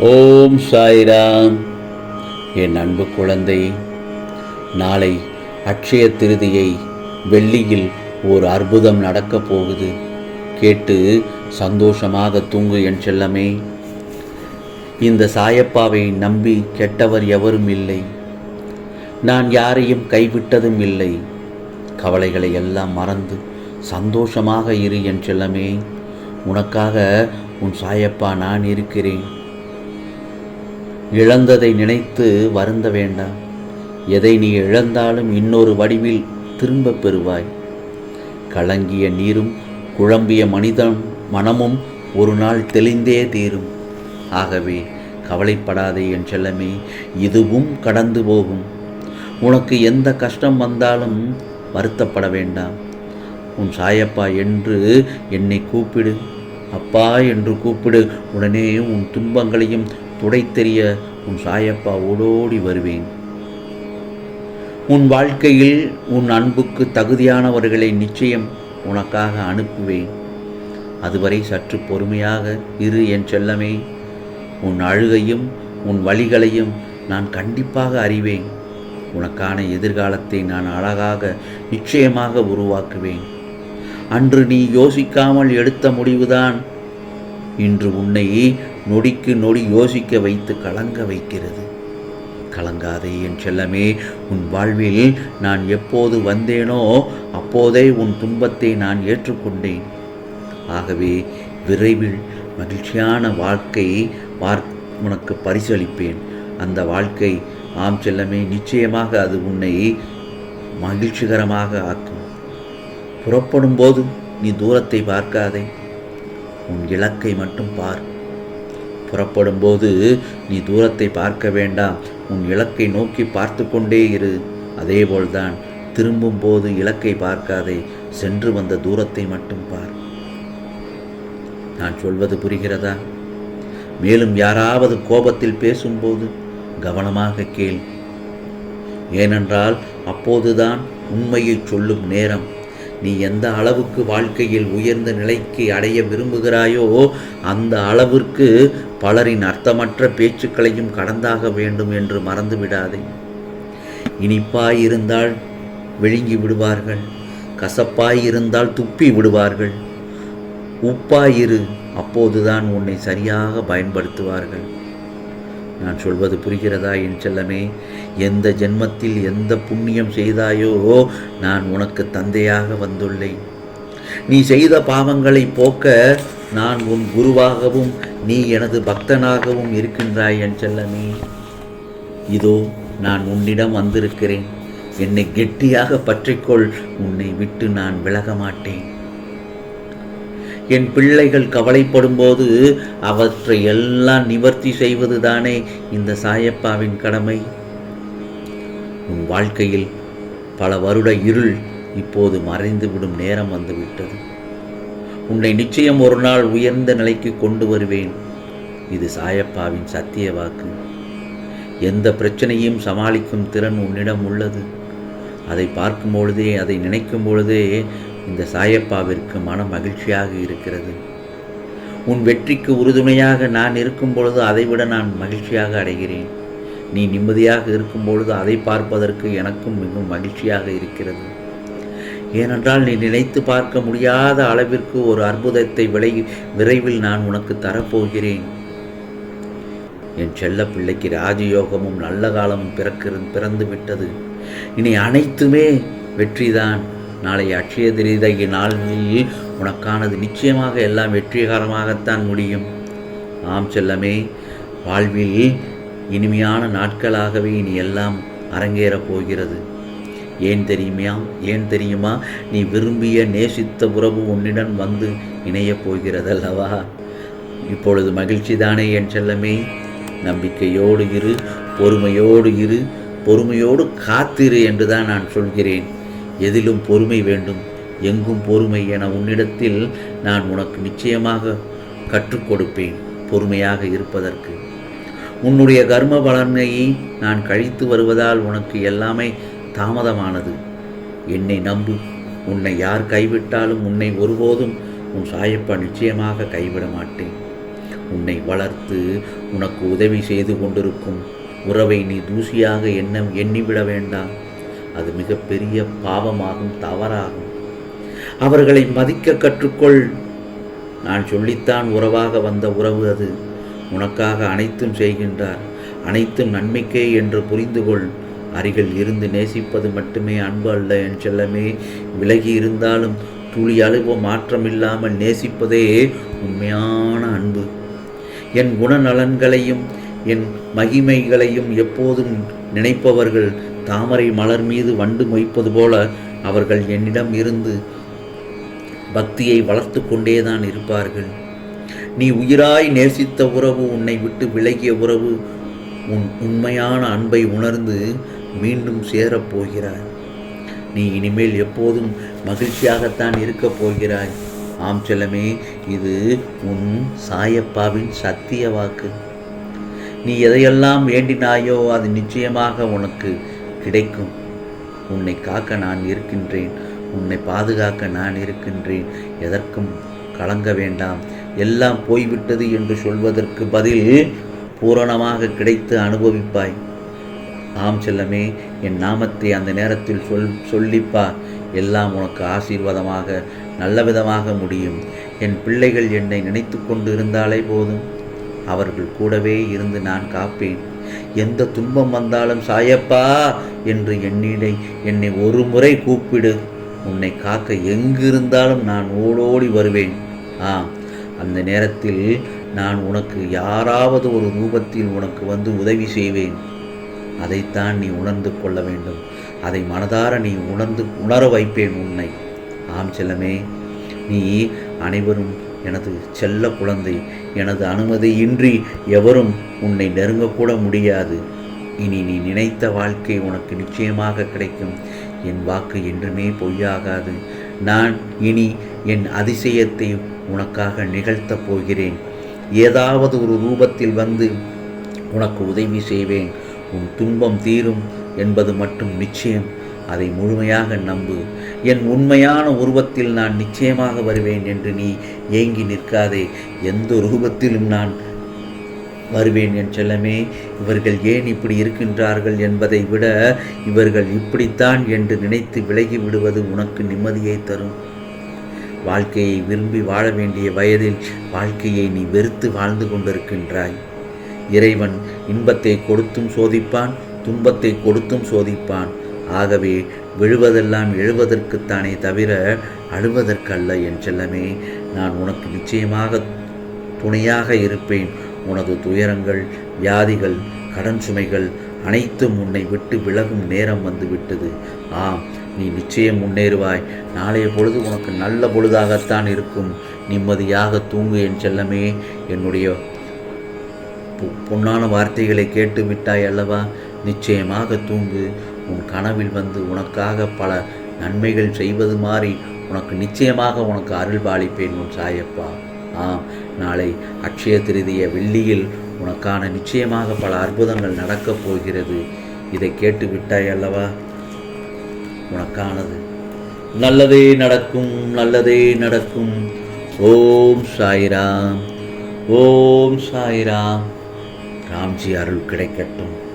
ஓம் சாய்ராம். என் அன்பு குழந்தை நாளை அக்ஷய திருதியை வெள்ளியில் ஒரு அற்புதம் நடக்கப் போகுது. கேட்டு சந்தோஷமாக தூங்கு என் செல்லமே. இந்த சாயப்பாவை நம்பி கெட்டவர் எவரும் இல்லை. நான் யாரையும் கைவிட்டதும் இல்லை. கவலைகளை எல்லாம் மறந்து சந்தோஷமாக இரு என் செல்லமே. உனக்காக உன் சாயப்பா நான் இருக்கிறேன். இழந்ததை நினைத்து வருந்த வேண்டாம். எதை நீ இழந்தாலும் இன்னொரு வடிவில் திரும்பப் பெறுவாய். கலங்கிய நீரும் குழம்பிய மனிதன் மனமும் ஒரு நாள் தெளிந்தே தீரும். ஆகவே கவலைப்படாதே என் செல்லமே இதுவும் கடந்து போகும். உனக்கு எந்த கஷ்டம் வந்தாலும் வருத்தப்பட வேண்டாம். உன் சாயப்பா என்று என்னை கூப்பிடு. அப்பா என்று கூப்பிடு. உடனே உன் துன்பங்களையும் துடைத்தெறிய உன் சாயப்பா ஓடோடி வருவேன். உன் வாழ்க்கையில் உன் அன்புக்கு தகுதியானவர்களை நிச்சயம் உனக்காக அனுப்புவேன். அதுவரை சற்று பொறுமையாக இரு என் செல்லமே. உன் அழுகையும் உன் வழிகளையும் நான் கண்டிப்பாக அறிவேன். உனக்கான எதிர்காலத்தை நான் அழகாக நிச்சயமாக உருவாக்குவேன். அன்று நீ யோசிக்காமல் எடுத்த முடிவுதான். இன்று உன்னை நொடிக்கு நொடி யோசிக்க வைத்து கலங்க வைக்கிறது. கலங்காதே என் செல்லமே உன் வாழ்வில் நான் எப்போது வந்தேனோ அப்போதே உன் துன்பத்தை நான் ஏற்றுக்கொண்டேன். ஆகவே விரைவில் மகிழ்ச்சியான வாழ்க்கை வார் உனக்கு பரிசளிப்பேன். அந்த வாழ்க்கை ஆம் செல்லமே நிச்சயமாக அது உன்னை மகிழ்ச்சிகரமாக ஆக்கும். புறப்படும் போது நீ தூரத்தை பார்க்காதே. உன் இலக்கை மட்டும் பார். புறப்படும் போது நீ தூரத்தை பார்க்க வேண்டாம். உன் இலக்கை நோக்கி பார்த்து கொண்டே இரு. அதேபோல்தான் திரும்பும் போது இலக்கை பார்க்காதே. சென்று வந்த தூரத்தை மட்டும் பார். நான் சொல்வது புரிகிறதா? மேலும் யாராவது கோபத்தில் பேசும்போது கவனமாக கேள். ஏனென்றால் அப்போதுதான் உண்மையை சொல்லும் நேரம். நீ எந்த அளவுக்கு வாழ்க்கையில் உயர்ந்த நிலைக்கு அடைய விரும்புகிறாயோ அந்த அளவிற்கு பலரின் அர்த்தமற்ற பேச்சுக்களையும் கடந்தாக வேண்டும் என்று மறந்து விடாதே இனிப்பாய் இருந்தால் விழுங்கி விடுவார்கள் கசப்பாய் இருந்தால் துப்பி விடுவார்கள். உப்பாயிரு அப்போதுதான் உன்னை சரியாக பயன்படுத்துவார்கள். நான் சொல்வது புரிகிறதா என் செல்லமே? எந்த ஜென்மத்தில் எந்த புண்ணியம் செய்தாயோ நான் உனக்கு தந்தையாக வந்துள்ளேன். நீ செய்த பாவங்களை போக்க நான் உன் குருவாகவும் நீ எனது பக்தனாகவும் இருக்கின்றாய் என் செல்லமே. இதோ நான் உன்னிடம் வந்திருக்கிறேன். என்னை கெட்டியாக பற்றிக்கொள். உன்னை விட்டு நான் விலக மாட்டேன் என் பிள்ளைகள் கவலைப்படும்போது அவற்றை எல்லாம் நிவர்த்தி செய்வது தானே இந்த சாயப்பாவின் கடமை. உன் வாழ்க்கையில் பல வருட இருள் இப்போது மறைந்துவிடும் நேரம் வந்துவிட்டது. உன்னை நிச்சயம் ஒரு நாள் உயர்ந்த நிலைக்கு கொண்டு வருவேன். இது சாயப்பாவின் சத்திய வாக்கு. எந்த பிரச்சனையும் சமாளிக்கும் திறன் உன்னிடம் உள்ளது. அதை பார்க்கும் பொழுதே அதை நினைக்கும் பொழுதே இந்த சாயப்பாவிற்கு மன மகிழ்ச்சியாக இருக்கிறது. உன் வெற்றிக்கு உறுதுணையாக நான் இருக்கும் பொழுது அதைவிட நான் மகிழ்ச்சியாக அடைகிறேன். நீ நிம்மதியாக இருக்கும் பொழுது அதை பார்ப்பதற்கு எனக்கும் மிகவும் மகிழ்ச்சியாக இருக்கிறது. ஏனென்றால் நீ நினைத்து பார்க்க முடியாத அளவிற்கு ஒரு அற்புதத்தை விளை விரைவில் நான் உனக்கு தரப்போகிறேன். என் செல்ல பிள்ளைக்கு ராஜயோகமும் நல்ல காலமும் பிறக்கிறது பிறந்து விட்டது இனி அனைத்துமே வெற்றிதான். நாளை அட்சய திரிதை நாளில் உனக்கானது நிச்சயமாக எல்லாம் வெற்றிகரமாகத்தான் முடியும். ஆம் செல்லமே வாழ்வில் இனிமையான நாட்களாகவே இனி எல்லாம் அரங்கேறப் போகிறது. ஏன் தெரியுமா ஏன் தெரியுமா நீ விரும்பிய நேசித்த உறவு உன்னிடம் வந்து இணையப் போகிறதல்லவா? இப்பொழுது மகிழ்ச்சி தானே என் செல்லமே. நம்பிக்கையோடு இரு பொறுமையோடு இரு பொறுமையோடு காத்திரு என்று தான் நான் சொல்கிறேன். எதிலும் பொறுமை வேண்டும் எங்கும் பொறுமை என உன்னிடத்தில் நான் உனக்கு நிச்சயமாக கற்றுக் கொடுப்பேன் பொறுமையாக இருப்பதற்கு. உன்னுடைய கர்ம பலனை நான் கழித்து வருவதால் உனக்கு எல்லாமே தாமதமானது. என்னை நம்பு உன்னை யார் கைவிட்டாலும் உன்னை ஒருபோதும் உன் சாயப்பா நிச்சயமாக கைவிட மாட்டேன். உன்னை வளர்த்து உனக்கு உதவி செய்து கொண்டிருக்கும் உறவை நீ தூசியாக எண்ணம் எண்ணிவிட வேண்டாம். அது மிகப்பெரிய பாவமாகும் தவறாகும். அவர்களை மதிக்க கற்றுக்கொள். நான் சொல்லித்தான் உறவாக வந்த உறவு அது. உனக்காக அனைத்தும் செய்கின்றார். அனைத்தும் நன்மைக்கே என்று புரிந்து கொள் அருகில் இருந்து நேசிப்பது மட்டுமே அன்பு அல்ல என் செல்லமே. விலகி இருந்தாலும் துளி அளவு மாற்றமில்லாமல் நேசிப்பதே உண்மையான அன்பு. என் குணநலன்களையும் என் மகிமைகளையும் எப்போதும் நினைப்பவர்கள் தாமரை மலர் மீது வண்டு மொய்ப்பது போல அவர்கள் என்னிடம் இருந்து பக்தியை வளர்த்து கொண்டேதான் இருப்பார்கள். நீ உயிராய் நேசித்த உறவு உன்னை விட்டு விலகிய உறவு உன் உண்மையான அன்பை உணர்ந்து மீண்டும் சேரப் போகிறாய். நீ இனிமேல் எப்போதும் மகிழ்ச்சியாகத்தான் இருக்கப் போகிறாய். ஆம் செல்லமே இது உன் சாயப்பாவின் சத்திய வாக்கு. நீ எதையெல்லாம் வேண்டினாயோ அது நிச்சயமாக உனக்கு கிடைக்கும். உன்னை காக்க நான் இருக்கின்றேன். உன்னை பாதுகாக்க நான் இருக்கின்றேன். எதற்கும் கலங்க வேண்டாம். எல்லாம் போய்விட்டது என்று சொல்வதற்கு பதில் பூரணமாக கிடைத்து அனுபவிப்பாய். ஆம் செல்லமே என் நாமத்தை அந்த நேரத்தில் சொல் சொல்லிப்பா. எல்லாம் உனக்கு ஆசீர்வாதமாக நல்ல விதமாக முடியும். என் பிள்ளைகள் என்னை நினைத்து கொண்டு இருந்தாலே போதும். அவர்கள் கூடவே இருந்து நான் காப்பேன். எந்த துன்பம் வந்தாலும் சாயப்பா என்று என்னிடை என்னை ஒரு முறை கூப்பிடு. உன்னை காக்க எங்கிருந்தாலும் நான் ஓடோடி வருவேன். ஆம் அந்த நேரத்தில் நான் உனக்கு யாராவது ஒரு ரூபத்தில் உனக்கு வந்து உதவி செய்வேன். அதைத்தான் நீ உணர்ந்து கொள்ள வேண்டும். அதை மனதார நீ உணர்ந்து உணர வைப்பேன் உன்னை. ஆம் செல்லமே நீ அனைவரும் எனது செல்ல குழந்தை எனது அனுமதியின்றி எவரும் உன்னை நெருங்கக்கூட முடியாது. இனி நீ நினைத்த வாழ்க்கை உனக்கு நிச்சயமாக கிடைக்கும். என் வாக்கு என்றுமே பொய்யாகாது. நான் இனி என் அதிசயத்தை உனக்காக நிகழ்த்தப் போகிறேன். ஏதாவது ஒரு ரூபத்தில் வந்து உனக்கு உதவி செய்வேன். உன் துன்பம் தீரும் என்பது மட்டும் நிச்சயம். அதை முழுமையாக நம்பு. என் உண்மையான உருவத்தில் நான் நிச்சயமாக வருவேன் என்று நீ ஏங்கி நிற்காதே. எந்த ரூபத்திலும் நான் வருவேன் என் செல்லமே. இவர்கள் ஏன் இப்படி இருக்கின்றார்கள் என்பதை விட இவர்கள் இப்படித்தான் என்று நினைத்து விலகி விடுவது உனக்கு நிம்மதியை தரும். வாழ்க்கையை விரும்பி வாழ வேண்டிய வயதில் வாழ்க்கையை நீ வெறுத்து வாழ்ந்து கொண்டிருக்கின்றாய். இறைவன் இன்பத்தை கொடுத்தும் சோதிப்பான் துன்பத்தை கொடுத்தும் சோதிப்பான். ஆகவே விழுவதெல்லாம் எழுவதற்குத்தானே தவிர அழுவதற்கல்ல என் செல்லமே நான் உனக்கு நிச்சயமாக துணையாக இருப்பேன். உனது துயரங்கள் வியாதிகள் கடன் சுமைகள் அனைத்தும் உன்னை விட்டு விலகும் நேரம் வந்துவிட்டது. ஆம் நீ நிச்சயம் முன்னேறுவாய். நாளைய பொழுது உனக்கு நல்ல பொழுதாகத்தான் இருக்கும். நிம்மதியாக தூங்கு என் செல்லமே என்னுடைய பொன்னான வார்த்தைகளை கேட்டு விட்டாய் அல்லவா? நிச்சயமாக தூங்கு. உன் கனவில் வந்து உனக்காக பல நன்மைகள் செய்வது மாதிரி உனக்கு நிச்சயமாக உனக்கு அருள் பாலிப்பேன் உன் சாயப்பா. ஆம் நாளை அக்ஷய திருதிய வெள்ளியில் உனக்கான நிச்சயமாக பல அற்புதங்கள் நடக்கப் போகிறது. இதை கேட்டு விட்டாய் அல்லவா? உனக்கானது. நல்லதே நடக்கும் நல்லதே நடக்கும். ஓம் சாய்ராம் ஓம் சாய்ராம். ராம்ஜி அருள் கிடைக்கட்டும்.